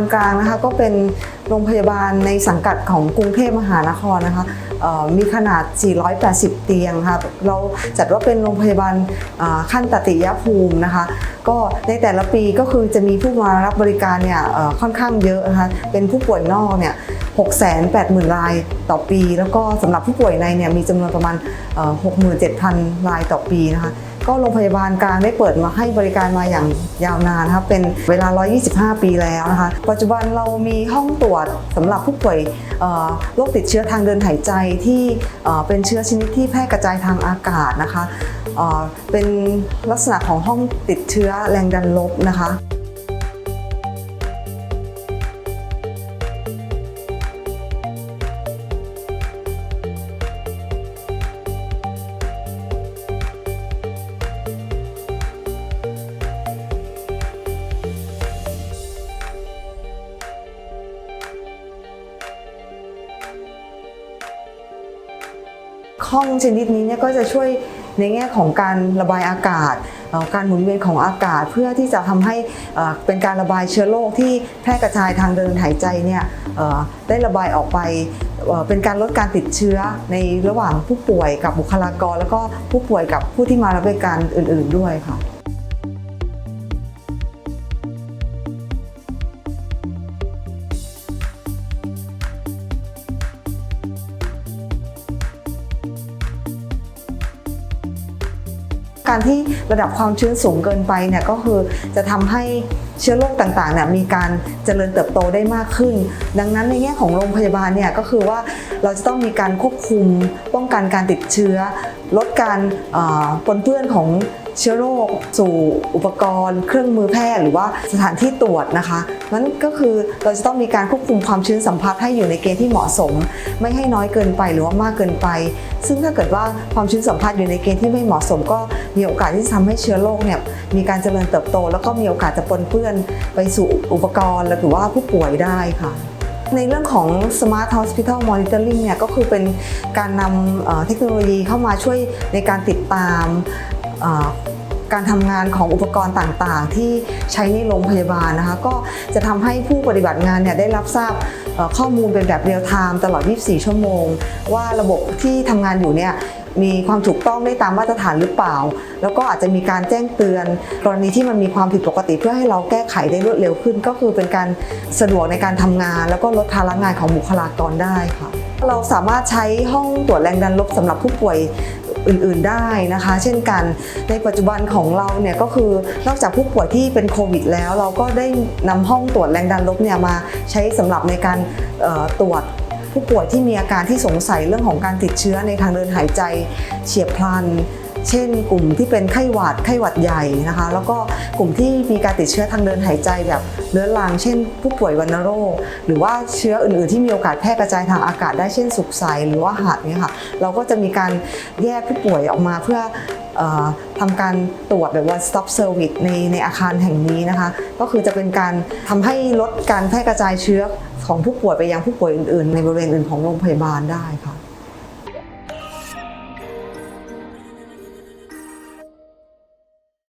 ลกลางนะคะก็เป็นโรงพยาบาลในสังกัดของกรุงเทพมหานครนะคะมีขนาด 480 เตียงค่ะเราจัดว่าเป็นโรงพยาบาลขั้นตติยภูมินะคะ ก็ในแต่ละปีก็คือจะมีผู้มารับบริการเนี่ยค่อนข้างเยอะนะคะ เป็นผู้ป่วยนอกเนี่ย680,000 รายต่อปี แล้วก็สำหรับผู้ป่วยในเนี่ยมีจำนวนประมาณ 67,000 รายต่อปีนะคะ ก็โรงพยาบาลกลางได้เปิดมาให้บริการมาอย่างยาวนานนะคะเป็นเวลา 125 ปีแล้วนะคะ ปัจจุบันเรามีห้องตรวจสำหรับผู้ป่วยโรคติดเชื้อทางเดินหายใจที่เป็นเชื้อชนิดที่แพร่กระจายทางอากาศนะคะเป็นลักษณะของห้องติดเชื้อแรงดันลบนะคะ ข้องชนิดนี้เนี่ยก็จะช่วยในแง่ของการระบายอากาศ การหมุนเวียนของอากาศเพื่อที่จะทำให้เป็นการระบายเชื้อโรคที่แพร่กระจายทางเดินหายใจเนี่ยได้ระบายออกไปเป็นการลดการติดเชื้อในระหว่างผู้ป่วยกับบุคลากร แล้วก็ผู้ป่วยกับผู้ที่มารับบริการอื่น ๆด้วยค่ะ การที่ระดับความชื้นสูงเกินไปเนี่ยก็คือจะทำให้เชื้อโรคต่างๆเนี่ยมีการเจริญเติบโตได้มากขึ้น ดังนั้นในแง่ของโรงพยาบาลเนี่ยก็คือว่าเราจะต้องมีการควบคุมป้องกันการติดเชื้อ ลดการปนเปื้อนของ เชื้อโรค สู่อุปกรณ์ เครื่องมือแพทย์หรือว่าสถานที่ตรวจนะคะนั้นก็คือเราจะต้องมีการควบคุมความชื้นสัมผัสให้อยู่ในเกณฑ์ที่เหมาะสม ไม่ให้น้อยเกินไปหรือว่ามากเกินไป ซึ่งถ้าเกิดว่าความชื้นสัมผัสอยู่ในเกณฑ์ที่ไม่เหมาะสม ก็มีโอกาสที่จะทำให้เชื้อโรคเนี่ยมีการเจริญเติบโต แล้วก็มีโอกาสจะปนเปื้อนไปสู่อุปกรณ์หรือว่าผู้ป่วยได้ค่ะในเรื่องของ Smart Hospital Monitoring เนี่ยก็คือเป็นการนำเทคโนโลยีเข้ามาช่วยในการติดตาม การทำงานของอุปกรณ์ต่างๆ ที่ใช้ในโรงพยาบาลนะคะ ก็จะทำให้ผู้ปฏิบัติงานเนี่ยได้รับทราบข้อมูลเป็นแบบเรียลไทม์ตลอด 24 ชั่วโมง ว่าระบบที่ทำงานอยู่เนี่ยมีความถูกต้องได้ตามมาตรฐานหรือเปล่า แล้วก็อาจจะมีการแจ้งเตือน กรณีที่มันมีความผิดปกติเพื่อให้เราแก้ไขได้รวดเร็วขึ้น ก็คือเป็นการสะดวกในการทำงาน แล้วก็ลดภาระงานของบุคลากรได้ค่ะเราสามารถใช้ห้องตรวจแรงดันลบสำหรับผู้ป่วย อื่นๆได้นะคะ เช่นกัน ในปัจจุบันของเราเนี่ยก็คือนอกจากผู้ป่วยที่เป็นโควิด แล้วเราก็ได้นำห้องตรวจแรงดันลบเนี่ยมาใช้สำหรับในการตรวจผู้ป่วยที่มีอาการที่สงสัยเรื่องของการติดเชื้อในทางเดินหายใจเฉียบพลัน เช่น กลุ่มที่เป็นไข้หวัดไข้หวัดใหญ่นะคะ แล้วก็กลุ่มที่มีการติดเชื้อทางเดินหายใจแบบเรื้อรัง เช่น ผู้ป่วยวัณโรค หรือว่าเชื้ออื่นๆ ที่มีโอกาสแพร่กระจายทางอากาศได้เช่นสุกใสหรือว่าหัดเนี่ยค่ะเราก็จะมีการแยกผู้ป่วยออกมาเพื่อเออทำการตรวจแบบ one stop service ในในอาคารแห่งนี้นะคะ ก็คือจะเป็นการทำให้ลดการแพร่กระจายเชื้อของผู้ป่วยไปยังผู้ป่วยอื่น ๆ ในบริเวณอื่นของโรงพยาบาลได้ค่ะ